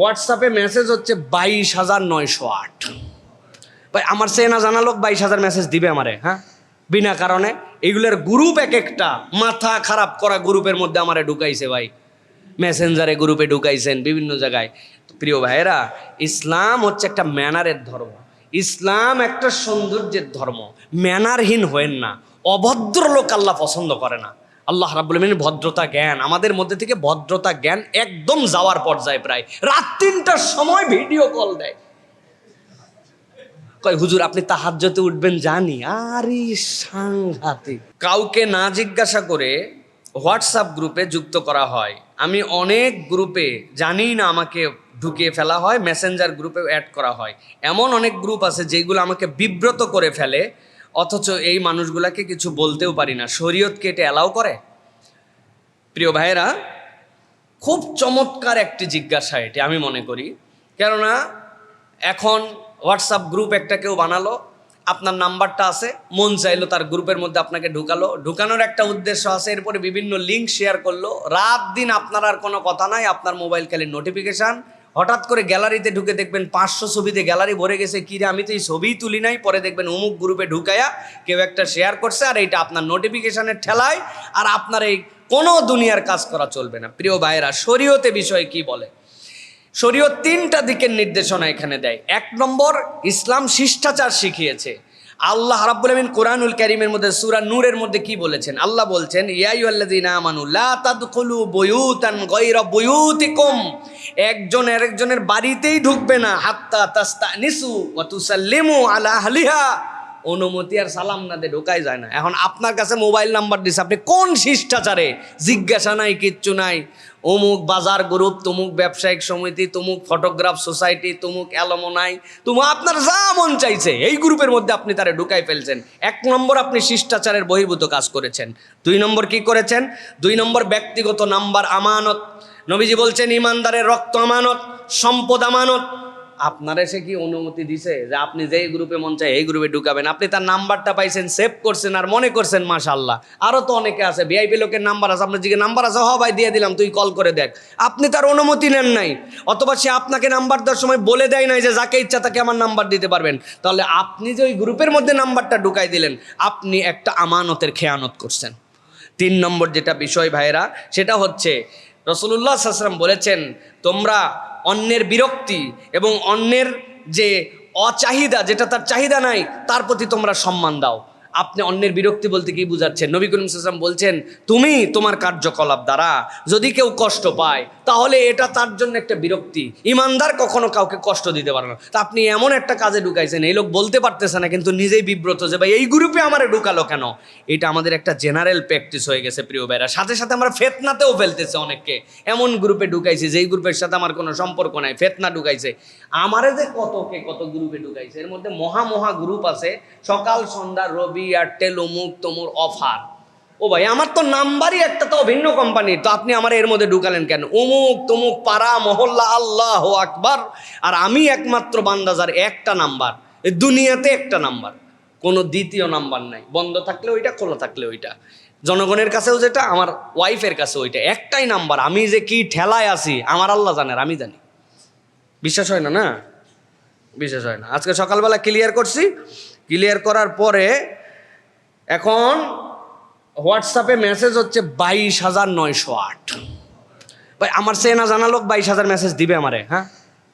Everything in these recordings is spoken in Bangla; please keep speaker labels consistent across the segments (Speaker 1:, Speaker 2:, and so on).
Speaker 1: হোয়াটসঅ্যাপে মেসেজ হচ্ছে বাইশ হাজার নয়শো আট। ভাই, আমার সে না জানা লোক বাইশ হাজার মেসেজ দিবে আমারে হ্যাঁ? বিনা কারণে। এগুলোর গ্রুপ এক একটা, মাথা খারাপ করা গ্রুপের মধ্যে আমারে ঢুকাইছে ভাই। মেসেঞ্জারে গ্রুপে ঢুকাইছেন বিভিন্ন জায়গায়। প্রিয় ভাইয়েরা, ইসলাম হচ্ছে একটা ম্যানারের ধর্ম। ইসলাম একটা সৌন্দর্যের ধর্ম। ম্যানারহীন হয়েন না। অভদ্র লোক আল্লাহ পছন্দ করে না। আল্লাহ রাবুল আলমিন ভদ্রতা, জ্ঞান। আমাদের মধ্যে থেকে ভদ্রতা, জ্ঞান একদম যাওয়ার পর্যায়ে প্রায়। রাত তিনটার সময় ভিডিও কল দেয়। কয়, হুজুর, আপনি তাহাজ্জতে উঠবেন জানি? আরে সাংঘাতিক। কাউকে না জিজ্ঞাসা করে হোয়াটসঅ্যাপ গ্রুপে যুক্ত করা হয়। আমি অনেক গ্রুপে জানি না আমাকে ঢুকিয়ে ফেলা হয়, মেসেঞ্জার গ্রুপে অ্যাড করা হয়। এমন অনেক গ্রুপ আছে যেগুলো আমাকে বিব্রত করে ফেলে অথচ এই মানুষগুলাকে কিছু বলতেও পারি না। শরীয়তকে কেটে অ্যালাউ করে? প্রিয় ভাইয়েরা, খুব চমৎকার একটি জিজ্ঞাসা এটি, আমি মনে করি। কেননা, এখন হোয়াটসঅ্যাপ গ্রুপ একটা কেউ বানালো, আপনার নাম্বারটা আছে, মন চাইলো তার গ্রুপের মধ্যে আপনাকে ঢুকালো। ঢুকানোর একটা উদ্দেশ্য আছে, এরপরে বিভিন্ন লিঙ্ক শেয়ার করল। রাত দিন আপনার আর কোনো কথা নাই, আপনার মোবাইল খালি নোটিফিকেশান হঠাৎ করে গ্যালারিতে ঢুকে দেখবেন পাঁচশো ছবিতে গ্যালারি ভরে গেছে। কিরে আমি তো এই ছবিই তুলি নাই। পরে দেখবেন অমুক গ্রুপে ঢুকায়া কেউ একটা শেয়ার করছে আর এইটা আপনার নোটিফিকেশানের ঠেলায় আর আপনার এই কোনো দুনিয়ার কাজ করা চলবে না। প্রিয় ভাইয়েরা, শরীয়তে বিষয়ে কি বলে? শরীয়ত তিনটা দিকের নির্দেশনা এখানে দেয়। এক নম্বর, ইসলাম শিষ্টাচার শিখিয়েছে। আল্লাহ রাব্বুল আমিন কোরআনুল কারীমের মধ্যে, সূরা নূরের মধ্যে কি বলেছেন? আল্লাহ বলছেন একজন আরেকজনের বাড়িতেই ঢুকবে না, হাত্তা তাস্তানিসু ওয়া তুসাল্লিমু আলা আহলিহা। অনুমতি আর সালাম না দিয়ে ঢোকাই যায় না। এখন আপনার কাছে মোবাইল নাম্বার দিছে, আপনি কোন শিষ্টাচারে? জিজ্ঞাসা নাই, কিচ্ছু নাই। অমুক বাজার গ্রুপ তমুক ব্যবসায়িক সমিতি, তমুক ফটোগ্রাফ সোসাইটি তমুক অ্যালমোনাই তুমু আপনার যা মন চাইছে, এই গ্রুপের মধ্যে আপনি তারে ঢুকাই ফেলছেন। এক নম্বর আপনি শিষ্টাচারের বহির্ভূত কাজ করেছেন। দুই নম্বর কি করেছেন? দুই নম্বর ব্যক্তিগত নাম্বার আমানত। নবীজি বলছেন, ইমানদারের রক্ত আমানত, সম্পদ আমানত আপনার এসে কি অনুমতি দিছে যে আপনি যেই গ্রুপে মন চায় এই গ্রুপে ঢুকাবেন? আপনি তার নাম্বারটা পাইছেন সেভ করছেন আর মনে করছেন মাশাল্লাহ আরও তো অনেকে আছে ভিআইপি লোকের নাম্বার আছে, আপনার দিকে নাম্বার আছে, হ ভাই, দিয়ে দিলাম, তুই কল করে দেখ। আপনি তার অনুমতি নেন নাই, অথবা সে আপনাকে নাম্বার দেওয়ার সময় বলে দেয় নাই যে যাকে ইচ্ছা তাকে আমার নাম্বার দিতে পারবেন। তাহলে আপনি যে ওই গ্রুপের মধ্যে নাম্বারটা ঢুকাই দিলেন, আপনি একটা আমানতের খেয়ানত করছেন। তিন নম্বর যেটা বিষয় ভাইরা সেটা হচ্ছে, রসুল্লাহ সাসরাম বলেছেন, তোমরা অন্যের বিরক্তি এবং অন্যের যে অচাহিদা, যেটা তার চাহিদা নাই, তার প্রতি তোমরা সম্মান দাও। আপনি অন্যের বিরক্তি বলতে কি বুঝাচ্ছেন? নবী করিম সাল্লাম বলছেন, তুমি তোমার কার্যকলাপ দ্বারা যদি কেউ কষ্ট পায়, তাহলে এটা তার জন্য একটা বিরক্তি। ইমানদার কখনো কাউকে কষ্ট দিতে পারে না। তা আপনি এমন একটা কাজে ঢুকাইছেন, এই লোক বলতে পারতেছে না, কিন্তু নিজেই বিব্রত যে, ভাই, এই গ্রুপে আমারে ঢুকালো কেন? এটা আমাদের একটা জেনারেল প্র্যাকটিস হয়ে গেছে, প্রিয় ভাইরা। সাথে সাথে আমরা ফেতনাতেও ফেলতেছে অনেককে। এমন গ্রুপে ঢুকাইছি, যেই গ্রুপের সাথে আমার কোনো সম্পর্ক নাই, ফেতনা ঢুকাইছে। আমারে যে কতকে কত গ্রুপে ঢুকাইছে, এর মধ্যে মহা মহা গ্রুপ আছে। সকাল, সন্ধ্যা, রবি এয়ারটেল, অমুক তমুর অফার। ও ভাই, আমার তো নাম্বারই একটা তো ভিন্ন কোম্পানি তো আপনি আমার এর মধ্যে ঢুকালেন কেন? অমুক তমুক পাড়া, মহল্লা, আল্লাহ আকবার। আর আমি একমাত্র বান্দাজার একটা নাম্বার। দুনিয়াতে একটা নাম্বার। কোনো দ্বিতীয় নাম্বার নাই। বন্ধ থাকলে ওইটা, খোলা থাকলে ওইটা। জনগণের কাছেও যেটা, আমার ওয়াইফের কাছে ওইটা। একটাই নাম্বার। আমি যে কি ঠেলায় আছি, আমার আল্লাহ জানে আর আমি জানি। বিশ্বাস হয় না না? বিশ্বাস হয় না। আজকে সকালবেলা ক্লিয়ার করছি। ক্লিয়ার করার পরে এখন হোয়াটসঅ্যাপে মেসেজ হচ্ছে বাইশ হাজার নয়শো আট। ভাই, আমার সে না জানা লোক বাইশ হাজার মেসেজ দিবে আমারে হ্যাঁ?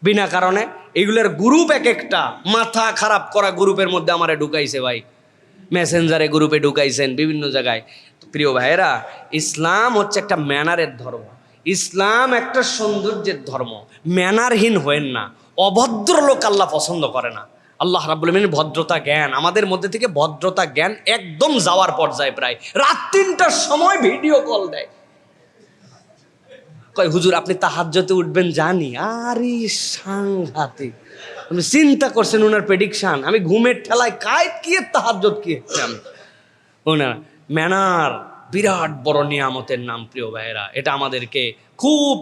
Speaker 1: বিনা কারণে। এগুলোর গ্রুপ এক একটা, মাথা খারাপ করা গ্রুপের মধ্যে আমারে ঢুকাইছে ভাই। মেসেঞ্জারে গ্রুপে ঢুকাইছেন বিভিন্ন জায়গায়। প্রিয় ভাইয়েরা, ইসলাম হচ্ছে একটা ম্যানারের ধর্ম। ইসলাম একটা সৌন্দর্যের ধর্ম। ম্যানারহীন হয়েন না। অভদ্র লোক আল্লাহ পছন্দ করে না। আল্লাহ রাবুল আলমিন ভদ্রতা জ্ঞান, আমাদের মধ্যে থেকে ভদ্রতা জ্ঞান একদম যাওয়ার পর্যায়ে প্রায়। রাত তিনটার সময় ভিডিও কল দেয়। কয়, হুজুর, আপনি তাহাজ্জতে উঠবেন জানি? আরে সাংঘাতিক। আপনি চিন্তা করছেন ওনার প্রেডিকশন আমি ঘুমের ঠেলায় কায় কি তাহাজ্জত কি আমি? ওনার ম্যানার, বিরাট বড় নিয়ামতের নাম, প্রিয় ভাইয়েরা। এটা আমাদেরকে খুব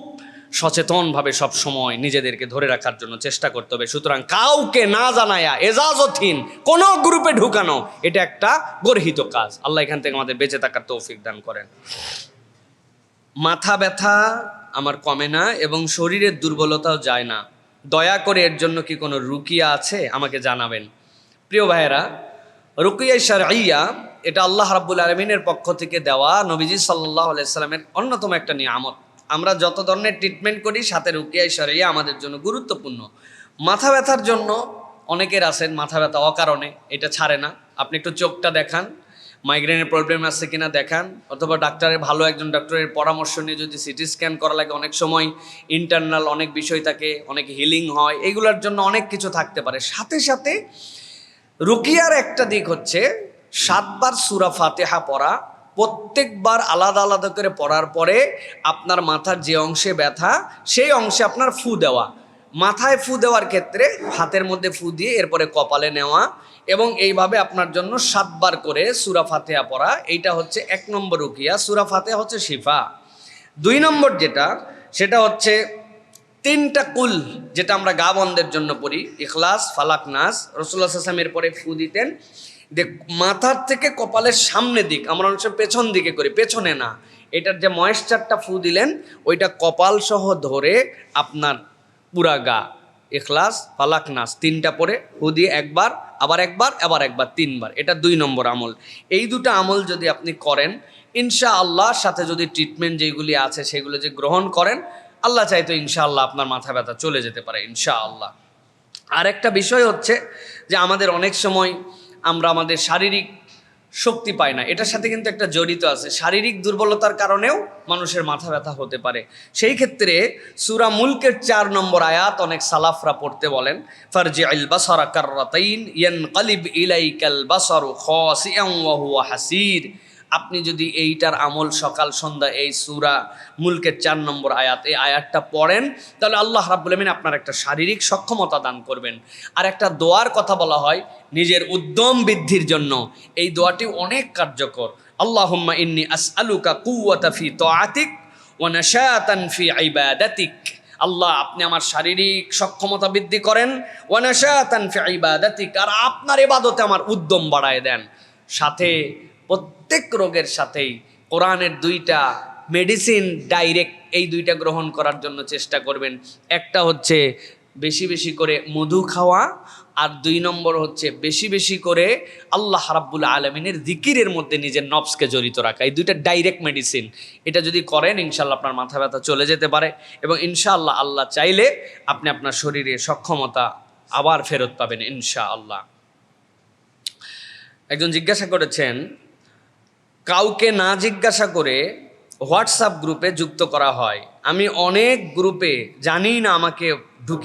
Speaker 1: সচেতনভাবে সব সময় নিজেদেরকে ধরে রাখার জন্য চেষ্টা করতে হবে। সুতরাং কাউকে না জানায়া এজাজতহীন কোনো গ্রুপে ঢুকানো, এটা একটা গর্হিত কাজ। আল্লাহ এখান থেকে আমাদের বেঁচে থাকার তৌফিক দান করেন। মাথা ব্যথা আমার কমে না এবং শরীরের দুর্বলতাও যায় না। দয়া করে এর জন্য কি কোনো রুকিয়া আছে? আমাকে জানাবেন। প্রিয় ভাইয়েরা, রুকিয়া শারঈয়া, এটা আল্লাহ রাব্বুল আলমিনের পক্ষ থেকে দেওয়া নবীজি সাল্লাহ আলাইসাল্লামের অন্যতম একটা নিয়ামত। আমরা যত ধরনের ট্রিটমেন্ট করি, সাথে রুকিয়া শারঈয়া আমাদের জন্য গুরুত্বপূর্ণ। মাথা ব্যথার জন্য অনেকের আছেন, মাথা ব্যথা অকারণে, এটা ছাড়ে না। আপনি একটু চোখটা দেখান মাইগ্রেনের প্রবলেম আছে কিনা দেখান, অথবা ডাক্তারের ভালো একজন ডাক্তারের পরামর্শ নিয়ে যদি সিটি স্ক্যান করা লাগে, অনেক সময় ইন্টারনাল অনেক বিষয় থাকে, অনেক হিলিং হয়, এগুলোর জন্য অনেক কিছু থাকতে পারে। সাথে সাথে রুকিয়ার একটা দিক হচ্ছে, সাতবার সুরা ফাতেহা পড়া প্রত্যেকবার আলাদা আলাদা করে পড়ার পরে আপনার মাথার যে অংশে ব্যথা, সেই অংশে আপনার ফু দেওয়া। মাথায় ফু দেওয়ার ক্ষেত্রে হাতের মধ্যে ফু দিয়ে এরপরে কপালে নেওয়া এবং এইভাবে আপনার জন্য সাতবার করে সুরা ফাতেহা পড়া, এইটা হচ্ছে এক নম্বর রুকিয়া। সুরা ফাতেহা হচ্ছে শিফা। দুই নম্বর যেটা, সেটা হচ্ছে তিনটা কুল যেটা আমরা গা বন্ধের জন্য পড়ি, ইখলাস, ফালাক, নাস। রসুল্লাহ আসলামের পরে ফু দিতেন। দেখ মাথার থেকে কপালের সামনে দিক, আমরা অনেক সময় পেছন দিকে করি, পেছনে না। এটার যে ময়েশ্চারটা ফু দিলেন, ওইটা কপাল সহ ধরে আপনার পুরা গা এখলাস পালাক নাস, তিনটা পরে ফু দিয়ে একবার, আবার একবার আবার একবার, তিনবার। এটা দুই নম্বর আমল। এই দুটো আমল যদি আপনি করেন ইনশা আল্লাহর সাথে যদি ট্রিটমেন্ট যেগুলি আছে সেগুলো যে গ্রহণ করেন, আল্লাহ চাইতো ইনশাআল্লাহ আপনার মাথা ব্যথা চলে যেতে পারে, ইনশাআল্লাহ। আর একটা বিষয় হচ্ছে যে আমাদের অনেক সময় আমরা আমাদের শারীরিক শক্তি পাই না। এটার সাথে কিন্তু একটা জড়িত আছে। শারীরিক দুর্বলতার কারণেও মানুষের মাথা ব্যথা হতে পারে। সেই ক্ষেত্রে সুরা মুলকের চার নম্বর আয়াত অনেক সালাফরা পড়তে বলেন ফারজি আল বাসারা কার্রাতাইন ইয়ান কালিব ইলাইকাল বাসারু খাসিয়ান ওয়া হুয়া হাসির। আপনি যদি এইটার আমল সকাল, সন্ধ্যা, এই সুরা মুলকের চার নম্বর আয়াত, এই আয়াতটা পড়েন, তাহলে আল্লাহ রাব্বুল আমিন আপনার একটা শারীরিক সক্ষমতা দান করবেন। আর একটা দোয়ার কথা বলা হয়, নিজের উদ্যম বৃদ্ধির জন্য। এই দোয়াটি অনেক কার্যকর। আল্লাহুম্মা ইন্নি আসআলুকা কুওয়াতা ফি তাআতিক ওয়া নাশাতান ফি ইবাদাতিক। আল্লাহ, আপনি আমার শারীরিক সক্ষমতা বৃদ্ধি করেন, ওয়া নাশাতান ফি ইবাদাতিক। আর আপনার ইবাদতে আমার উদ্যম বাড়ায় দেন। সাথে প্রত্যেক রোগের সাথেই কোরআনের দুইটা মেডিসিন ডাইরেক্ট এই দুইটা গ্রহণ করার জন্য চেষ্টা করবেন। একটা হচ্ছে বেশি বেশি করে মধু খাওয়া আর দুই নম্বর হচ্ছে বেশি বেশি করে আল্লাহ রাব্বুল আলমিনের জিকিরের মধ্যে নিজের নবসকে জড়িত রাখা। এই দুইটা ডাইরেক্ট মেডিসিন এটা যদি করেন ইনশাল্লাহ আপনার মাথা ব্যথা চলে যেতে পারে এবং ইনশাআল্লাহ আল্লাহ চাইলে আপনি আপনার শরীরে সক্ষমতা আবার ফেরত পাবেন, ইনশাআল্লাহ। একজন জিজ্ঞাসা করেছেন কাউকে না জিজ্ঞাসা করে হোয়াটসঅ্যাপ গ্রুপে যুক্ত করা হয়। আমি অনেক গ্রুপে জানি না আমাকে